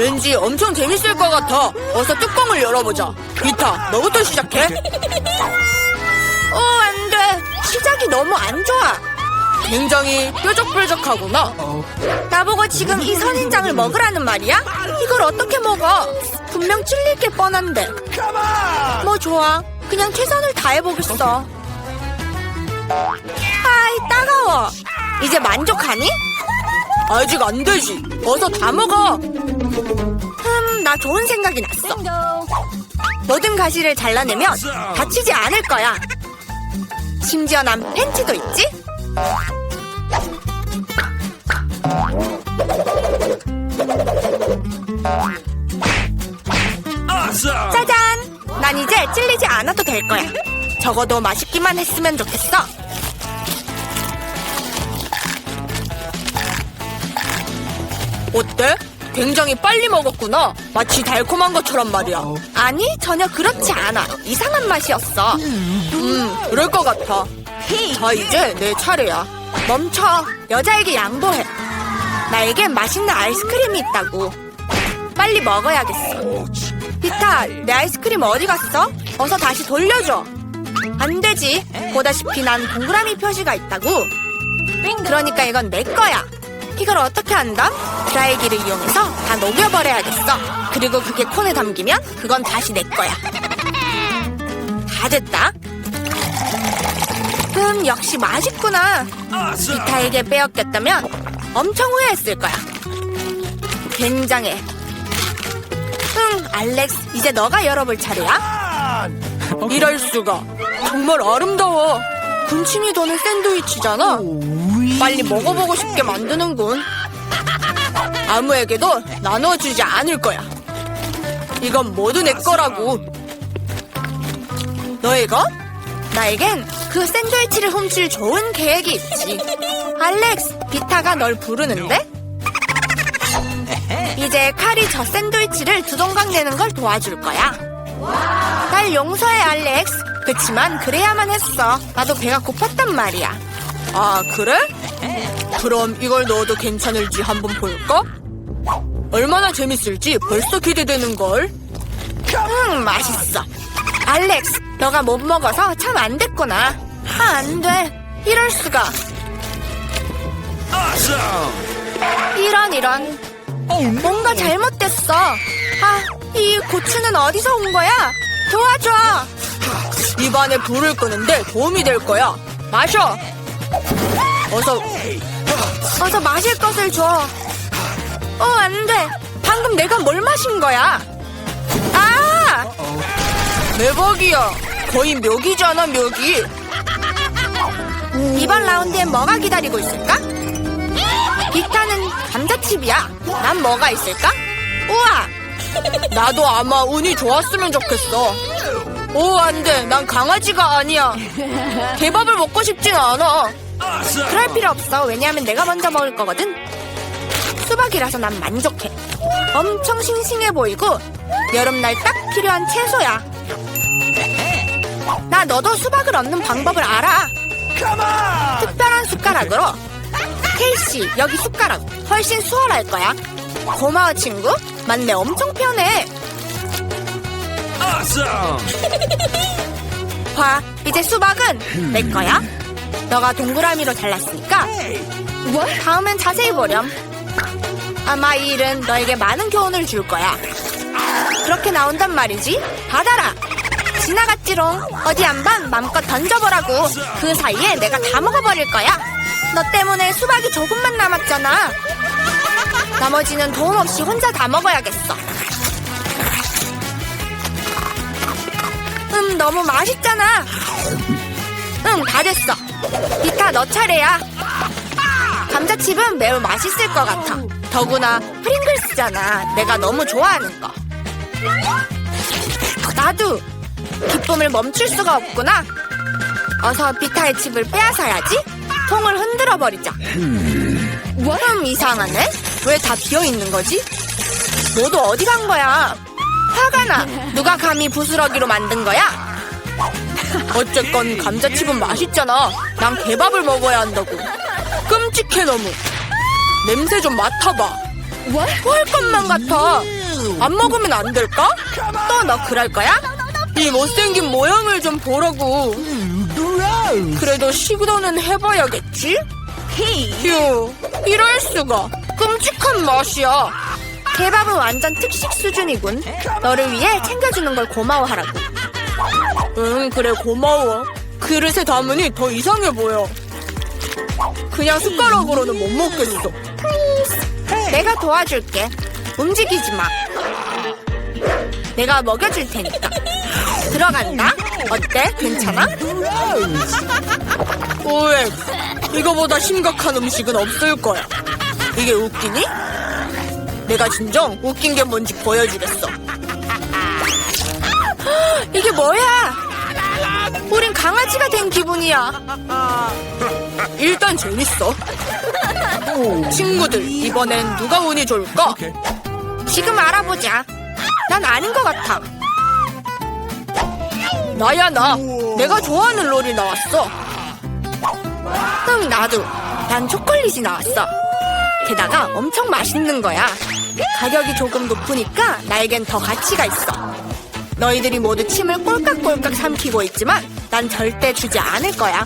왠지 엄청 재밌을 것 같아. 어서 뚜껑을 열어보자. 비타, 너부터 시작해. 어, 안 돼. 시작이 너무 안 좋아. 굉장히 뾰족뾰족하구나. 나보고 지금 이 선인장을 먹으라는 말이야? 이걸 어떻게 먹어? 분명 찔릴 게 뻔한데. 뭐 좋아. 그냥 최선을 다해보겠어. 아이, 따가워. 이제 만족하니? 아직 안 되지. 어서 다 먹어. 흠, 나 좋은 생각이 났어. 모든 가시를 잘라내면 다치지 않을 거야. 심지어 난 팬티도 있지? 짜잔! 난 이제 찔리지 않아도 될 거야. 적어도 맛있기만 했으면 좋겠어. 어때? 굉장히 빨리 먹었구나. 마치 달콤한 것처럼 말이야. 아니, 전혀 그렇지 않아. 이상한 맛이었어. 음, 그럴 것 같아. 자, 이제 내 차례야. 멈춰. 여자에게 양보해. 나에겐 맛있는 아이스크림이 있다고. 빨리 먹어야겠어. 비타, 내 아이스크림 어디 갔어? 어서 다시 돌려줘. 안 되지. 보다시피 난 동그라미 표시가 있다고. 그러니까 이건 내 거야. 이걸 어떻게 한다? 드라이기를 이용해서 다 녹여버려야겠어. 그리고 그게 콘에 담기면 그건 다시 내 거야. 다 됐다. 음, 역시 맛있구나. 비타에게 빼앗겼다면 엄청 후회했을 거야. 굉장해. 응, 알렉스, 이제 너가 열어볼 차례야. 이럴 수가. 정말 아름다워. 군침이 도는 샌드위치잖아. 빨리 먹어보고 싶게 만드는군. 아무에게도 나눠주지 않을 거야. 이건 모두 내 거라고. 너희가? 나에겐 그 샌드위치를 훔칠 좋은 계획이 있지. 알렉스, 비타가 널 부르는데? 이제 칼이 저 샌드위치를 두 동강 내는 걸 도와줄 거야. 날 용서해, 알렉스. 그치만 그래야만 했어. 나도 배가 고팠단 말이야. 아, 그래? 그럼 이걸 넣어도 괜찮을지 한번 볼까? 얼마나 재밌을지 벌써 기대되는걸. 음, 맛있어. 알렉스, 너가 못 먹어서 참 안 됐구나. 아, 안 돼. 이럴 수가. 이런, 이런. 뭔가 잘못됐어. 아, 이 고추는 어디서 온 거야? 도와줘. 입안에 불을 끄는데 도움이 될 거야. 마셔. 어서, 어서 마실 것을 줘. 어, 안 돼. 방금 내가 뭘 마신 거야? 아! 대박이야. 거의 묘기잖아, 묘기. 이번 라운드엔 뭐가 기다리고 있을까? 비타는 감자칩이야. 난 뭐가 있을까? 우와! 나도 아마 운이 좋았으면 좋겠어. 오, 안 돼. 난 강아지가 아니야. 개밥을 먹고 싶진 않아. 그럴 필요 없어. 왜냐하면 내가 먼저 먹을 거거든. 수박이라서 난 만족해. 엄청 싱싱해 보이고 여름날 딱 필요한 채소야. 나 너도 수박을 얻는 방법을 알아. 특별한 숟가락으로. 케이씨, 여기 숟가락. 훨씬 수월할 거야. 고마워, 친구. 맞네, 엄청 편해. 봐, 이제 수박은 내 거야. 너가 동그라미로 잘랐으니까. 다음엔 자세히 보렴. 아마 이 일은 너에게 많은 교훈을 줄 거야. 그렇게 나온단 말이지. 받아라. 지나갔지롱. 어디 한번 맘껏 던져보라고. 그 사이에 내가 다 먹어버릴 거야. 너 때문에 수박이 조금만 남았잖아. 나머지는 도움 없이 혼자 다 먹어야겠어. 음, 너무 맛있잖아. 응, 다 됐어. 비타, 너 차례야. 감자칩은 매우 맛있을 것 같아. 더구나 프링글스잖아. 내가 너무 좋아하는 거. 나도 기쁨을 멈출 수가 없구나. 어서 비타의 칩을 빼앗아야지. 통을 흔들어 버리자. 음, 이상하네. 왜 다 비어 있는 거지? 모두 어디 간 거야? 화가 나. 누가 감히 부스러기로 만든 거야? 어쨌건 감자칩은 맛있잖아. 난 개밥을 먹어야 한다고. 끔찍해 너무. 냄새 좀 맡아봐. 토할 것만 같아. 안 먹으면 안 될까? 또 너 그럴 거야? 이 못생긴 모양을 좀 보라고. 그래도 시도는 해봐야겠지? 휴, 이럴 수가. 끔찍한 맛이야. 케밥은 완전 특식 수준이군. 너를 위해 챙겨주는 걸 고마워하라고. 응, 그래 고마워. 그릇에 담으니 더 이상해 보여. 그냥 숟가락으로는 못 먹겠어. 내가 도와줄게. 움직이지 마. 내가 먹여줄 테니까. 들어간다. 어때? 괜찮아? 오엑, 이거보다 심각한 음식은 없을 거야. 이게 웃기니? 내가 진정 웃긴 게 뭔지 보여주겠어. 이게 뭐야? 우린 강아지가 된 기분이야. 일단 재밌어. 친구들, 이번엔 누가 운이 좋을까? 지금 알아보자. 난 아닌 것 같아. 나야, 나. 내가 좋아하는 롤이 나왔어. 응, 나도. 난 초콜릿이 나왔어. 게다가 엄청 맛있는 거야. 가격이 조금 높으니까 나에겐 더 가치가 있어. 너희들이 모두 침을 꼴깍꼴깍 삼키고 있지만 난 절대 주지 않을 거야.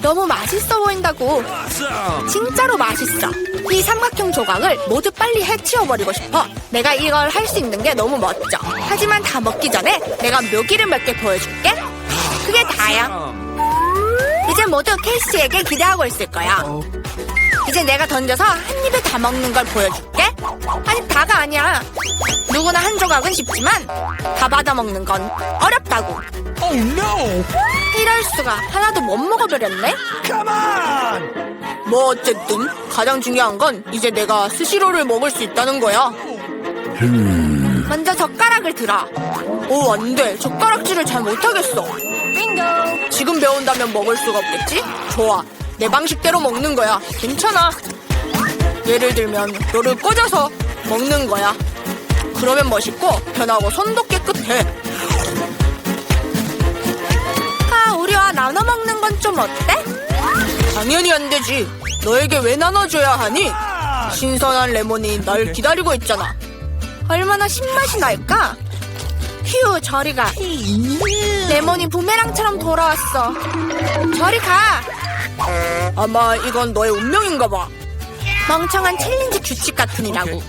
너무 맛있어 보인다고. 진짜로 맛있어. 이 삼각형 조각을 모두 빨리 해치워버리고 싶어. 내가 이걸 할 수 있는 게 너무 멋져. 하지만 다 먹기 전에 내가 묘기를 몇 개 보여줄게. 그게 다야. 이제 모두 케이스에게 기대하고 있을 거야. 이제 내가 던져서 한 입에 다 먹는 걸 보여줄게. 아니, 다가 아니야. 누구나 한 조각은 쉽지만 다 받아 먹는 건 어렵다고. Oh no! 이럴 수가 하나도 못 먹어버렸네. Come on! 뭐 어쨌든 가장 중요한 건 이제 내가 스시로를 먹을 수 있다는 거야. 먼저 젓가락을 들어. 오, 안 돼. 젓가락질을 잘 못하겠어. 지금 배운다면 먹을 수가 없겠지? 좋아. 내 방식대로 먹는 거야. 괜찮아. 예를 들면 너를 꽂아서 먹는 거야. 그러면 멋있고 편하고 손도 깨끗해. 아, 우리와 나눠 먹는 건 좀 어때? 당연히 안 되지. 너에게 왜 나눠줘야 하니? 신선한 레몬이 날 기다리고 있잖아. 얼마나 신맛이 날까? 휴, 저리 가. 레몬이 부메랑처럼 돌아왔어. 저리 가. 아마 이건 너의 운명인가 봐. 멍청한 챌린지 규칙 같으니라고.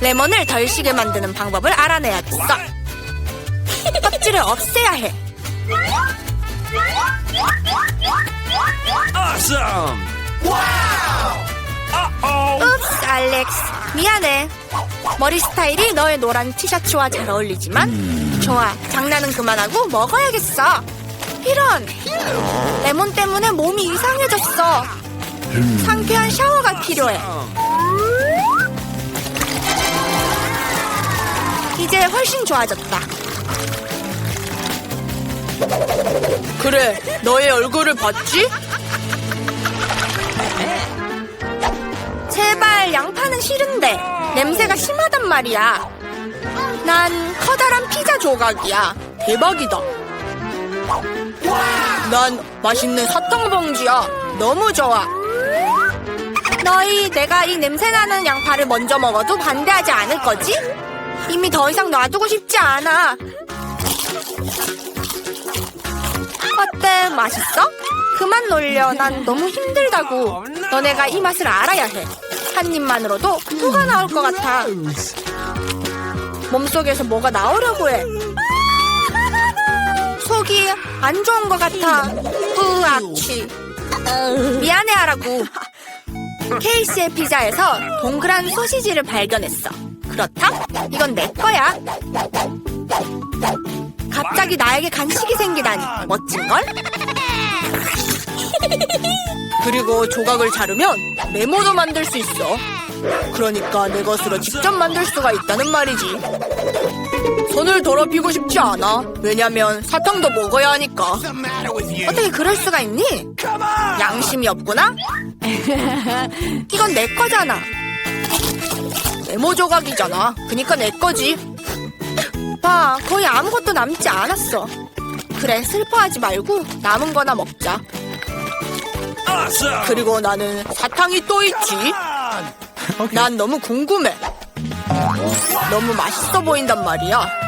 레몬을 덜 시게 만드는 방법을 알아내야겠어. 껍질을 없애야 해. Awesome! Uh-oh! 읍스, 알렉스. 미안해. 머리 스타일이 너의 노란 티셔츠와 잘 어울리지만 좋아. 장난은 그만하고 먹어야겠어. 이런. 레몬 때문에 몸이 이상해졌어. 상쾌한 샤워가 필요해. 이제 훨씬 좋아졌다. 그래, 너의 얼굴을 봤지? 제발 양파는 싫은데 냄새가 심하단 말이야. 난 커다란 피자 조각이야. 대박이다. 난 맛있는 사탕 봉지야. 너무 좋아. 너희 내가 이 냄새나는 양파를 먼저 먹어도 반대하지 않을 거지? 이미 더 이상 놔두고 싶지 않아. 어때? 맛있어? 그만 놀려. 난 너무 힘들다고. 너네가 이 맛을 알아야 해. 한 입만으로도 토가 나올 것 같아. 몸속에서 뭐가 나오려고 해. 속이 안 좋은 것 같아. 으악취. 미안해 하라고. 케이스의 피자에서 동그란 소시지를 발견했어. 그렇다? 이건 내 거야. 갑자기 나에게 간식이 생기다니 멋진걸? 그리고 조각을 자르면 메모도 만들 수 있어. 그러니까 내 것으로 직접 만들 수가 있다는 말이지. 손을 더럽히고 싶지 않아. 왜냐면 사탕도 먹어야 하니까. 어떻게 그럴 수가 있니? 양심이 없구나? 이건 내 거잖아. 메모 조각이잖아. 그니까 내 거지. 봐, 거의 아무것도 남지 않았어. 그래, 슬퍼하지 말고 남은 거나 먹자. 그리고 나는 사탕이 또 있지. 난 너무 궁금해. 너무 맛있어 보인단 말이야.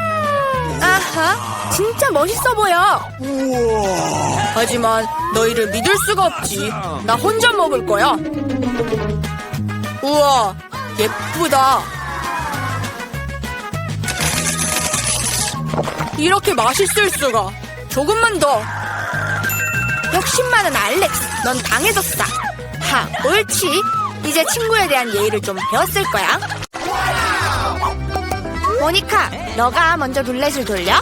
아하, 진짜 멋있어 보여. 하지만 너희를 믿을 수가 없지. 나 혼자 먹을 거야. 우와, 예쁘다. 이렇게 맛있을 수가. 조금만 더. 욕심 많은 알렉스, 넌 당해졌어. 하, 옳지. 이제 친구에 대한 예의를 좀 배웠을 거야. 모니카, 너가 먼저 룰렛을 돌려.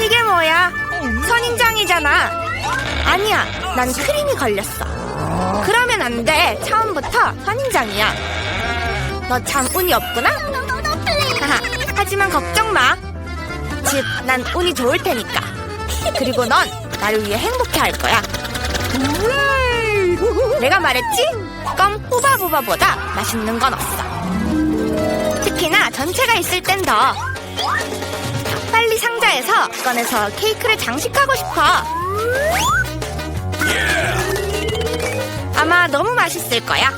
이게 뭐야? 선인장이잖아. 아니야, 난 크림이 걸렸어. 그러면 안 돼. 처음부터 선인장이야. 너 참 운이 없구나? 하하, 하지만 걱정 마. 즉, 난 운이 좋을 테니까. 그리고 넌 나를 위해 행복해 할 거야. 내가 말했지? 껌 후바부바보다 맛있는 건 없어. 특히나 전체가 있을 땐 더. 빨리 상자에서 꺼내서 케이크를 장식하고 싶어. 아마 너무 맛있을 거야.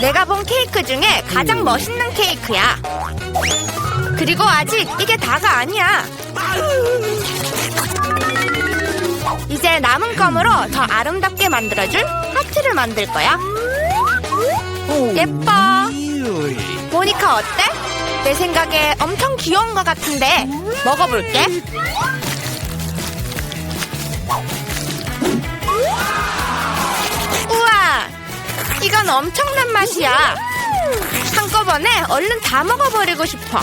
내가 본 케이크 중에 가장 멋있는 케이크야. 그리고 아직 이게 다가 아니야. 이제 남은 껌으로 더 아름답게 만들어줄 하트를 만들 거야. 예뻐. 모니카 어때? 내 생각에 엄청 귀여운 것 같은데 먹어볼게. 우와, 이건 엄청난 맛이야. 한꺼번에 얼른 다 먹어버리고 싶어.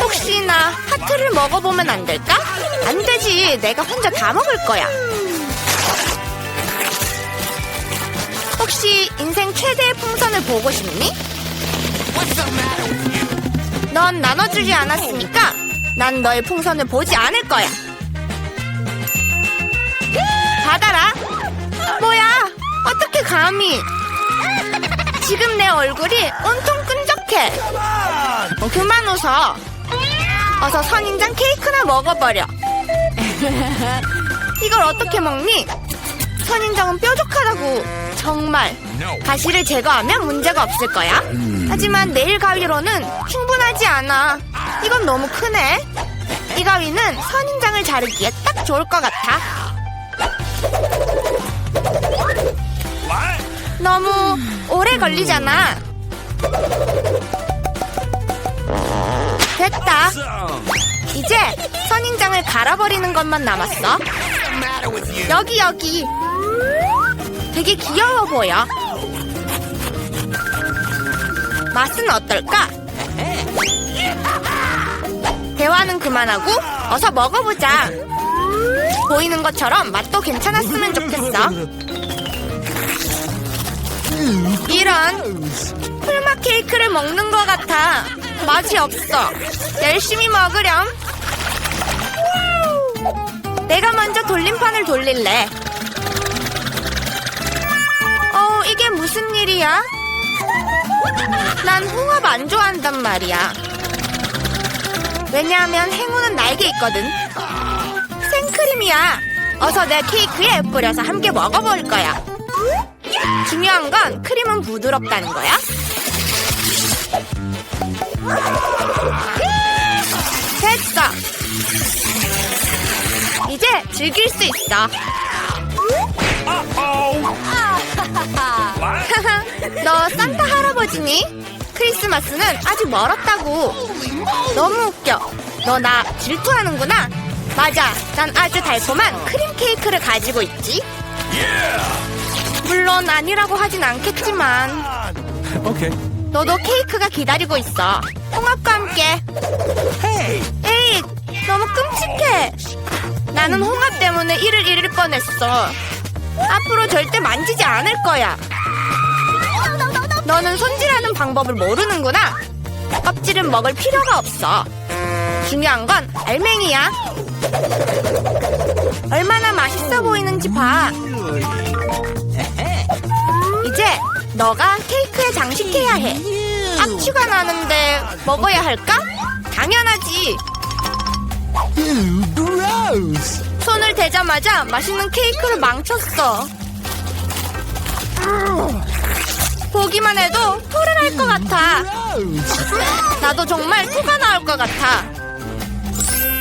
혹시나 하트를 먹어보면 안 될까? 안 되지. 내가 혼자 다 먹을 거야. 혹시 인생 최대의 풍선을 보고 싶니? 넌 나눠주지 않았으니까 난 너의 풍선을 보지 않을 거야. 받아라. 뭐야? 어떻게 감히? 지금 내 얼굴이 온통 끈적해. 그만 웃어. 어서 선인장 케이크나 먹어버려. 이걸 어떻게 먹니? 선인장은 뾰족하다고. 정말. 가시를 제거하면 문제가 없을 거야. 하지만 네일 가위로는 충분하지 않아. 이건 너무 크네. 이 가위는 선인장을 자르기에 딱 좋을 것 같아. 너무 오래 걸리잖아. 됐다. 이제 선인장을 갈아버리는 것만 남았어. 여기 여기. 되게 귀여워 보여. 맛은 어떨까? 대화는 그만하고 어서 먹어보자. 보이는 것처럼 맛도 괜찮았으면 좋겠어. 이런 풀마 케이크를 먹는 것 같아. 맛이 없어. 열심히 먹으렴. 내가 먼저 돌림판을 돌릴래. 이게 무슨 일이야? 난 홍합 안 좋아한단 말이야. 왜냐하면 행운은 나에게 있거든. 생크림이야. 어서 내 케이크에 뿌려서 함께 먹어볼 거야. 중요한 건 크림은 부드럽다는 거야. 됐어. 이제 즐길 수 있어. 너 산타 할아버지니? 크리스마스는 아직 멀었다고. 너무 웃겨. 너 나 질투하는구나. 맞아. 난 아주 달콤한 크림 케이크를 가지고 있지. 물론 아니라고 하진 않겠지만 Okay. 너도 케이크가 기다리고 있어. 홍합과 함께. 에이, 너무 끔찍해. 나는 홍합 때문에 이를 잃을 뻔했어. 앞으로 절대 만지지 않을 거야. 너는 손질하는 방법을 모르는구나. 껍질은 먹을 필요가 없어. 중요한 건 알맹이야. 얼마나 맛있어 보이는지 봐. 이제 너가 케이크에 장식해야 해. 악취가 나는데 먹어야 할까? 당연하지. 손을 대자마자 맛있는 케이크를 망쳤어. 보기만 해도 토를 할 것 같아. 나도 정말 토가 나올 것 같아.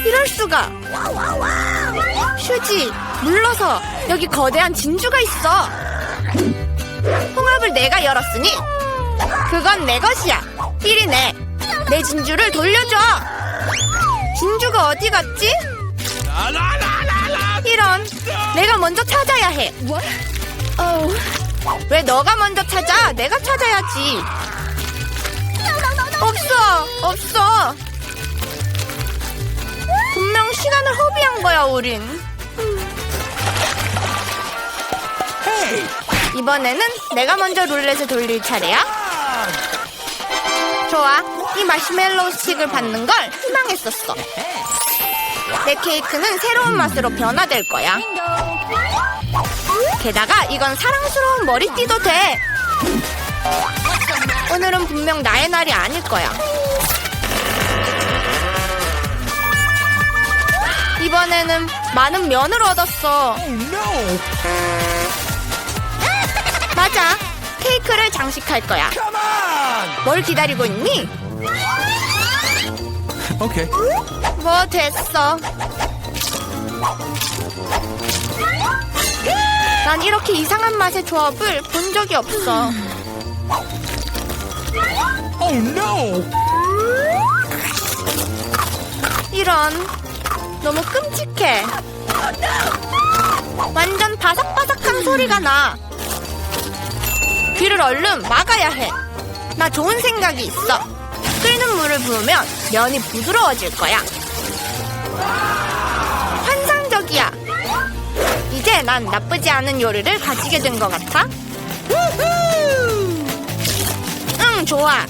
이럴 수가. 휴지, 물러서. 여기 거대한 진주가 있어. 홍합을 내가 열었으니 그건 내 것이야. 이리 내. 내 진주를 돌려줘. 진주가 어디 갔지? 이런. 내가 먼저 찾아야 해. 어우. 왜 너가 먼저 찾아? 내가 찾아야지. 없어. 없어. 분명 시간을 허비한 거야, 우린. 이번에는 내가 먼저 룰렛을 돌릴 차례야. 좋아. 이 마시멜로우 스틱을 받는 걸 희망했었어. 내 케이크는 새로운 맛으로 변화될 거야. 게다가 이건 사랑스러운 머리띠도 돼. 오늘은 분명 나의 날이 아닐 거야. 이번에는 많은 면을 얻었어. 맞아. 케이크를 장식할 거야. 뭘 기다리고 있니? Okay. 뭐 됐어. 난 이렇게 이상한 맛의 조합을 본 적이 없어. Oh no. 이런 너무 끔찍해. 완전 바삭바삭한 소리가 나. 귀를 얼른 막아야 해. 나 좋은 생각이 있어. 끓는 물을 부으면 면이 부드러워질 거야. 이제 난 나쁘지 않은 요리를 가지게 된 것 같아. 응, 좋아.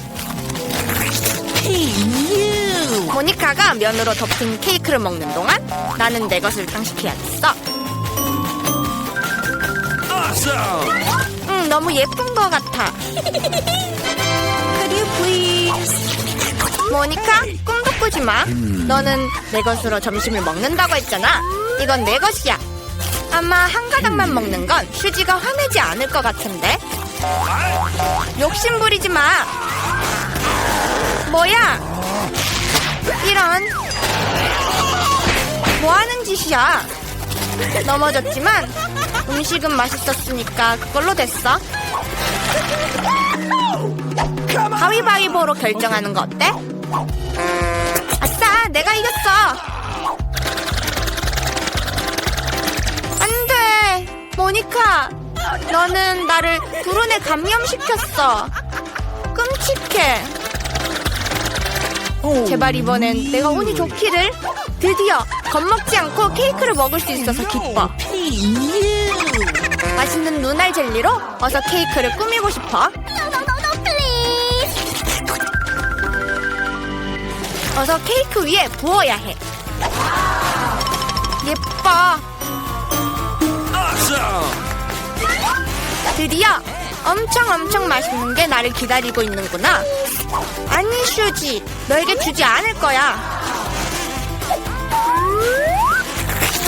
모니카가 면으로 덮인 케이크를 먹는 동안 나는 내 것을. Awesome. 응, 너무 예쁜 것 같아. 모니카, 꿈도 꾸지 마. 너는 내 것으로 점심을 먹는다고 했잖아. 이건 내 것이야. 아마 한 가닥만 먹는 건 휴지가 화내지 않을 것 같은데. 욕심 부리지 마. 뭐야? 이런. 뭐 하는 짓이야? 넘어졌지만 음식은 맛있었으니까 그걸로 됐어. 가위바위보로 결정하는 거 어때? 아싸, 내가 이겼어. 모니카, 너는 나를 불운에 감염시켰어. 끔찍해. 제발 이번엔 내가 운이 좋기를. 드디어 겁먹지 않고 케이크를 먹을 수 있어서 기뻐. 맛있는 눈알 젤리로 어서 케이크를 꾸미고 싶어. 어서 케이크 위에 부어야 해. 예뻐. 드디어 엄청 엄청 맛있는 게 나를 기다리고 있는구나. 아니 슈지, 너에게 주지 않을 거야.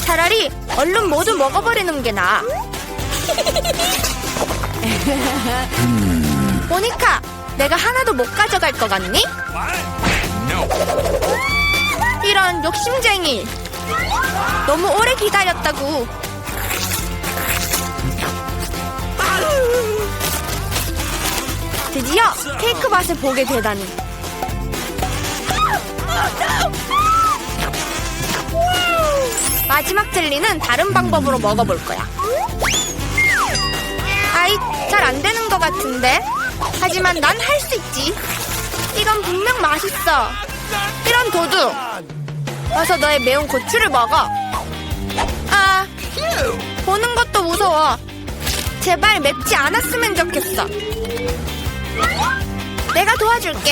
차라리 얼른 모두 먹어버리는 게 나아. 모니카, 내가 하나도 못 가져갈 것 같니? 이런 욕심쟁이. 너무 오래 기다렸다고. 드디어 케이크 맛을 보게 되다니. 마지막 젤리는 다른 방법으로 먹어볼 거야. 아이, 잘 안 되는 것 같은데. 하지만 난 할 수 있지. 이건 분명 맛있어. 이런 도둑. 어서 너의 매운 고추를 먹어. 아, 보는 것도 무서워. 제발 맵지 않았으면 좋겠어. 내가 도와줄게.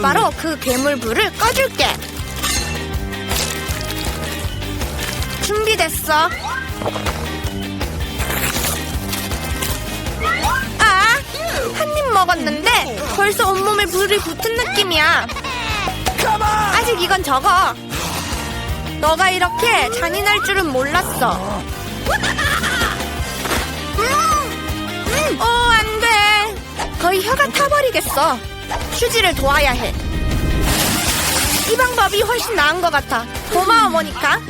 바로 그 괴물 불을 꺼줄게. 준비됐어. 아, 한 입 먹었는데 벌써 온몸에 불이 붙은 느낌이야. 아직 이건 적어. 너가 이렇게 잔인할 줄은 몰랐어. 어, 거의 혀가 타버리겠어. 휴지를 도와야 해. 이 방법이 훨씬 나은 것 같아. 고마워, 모니카.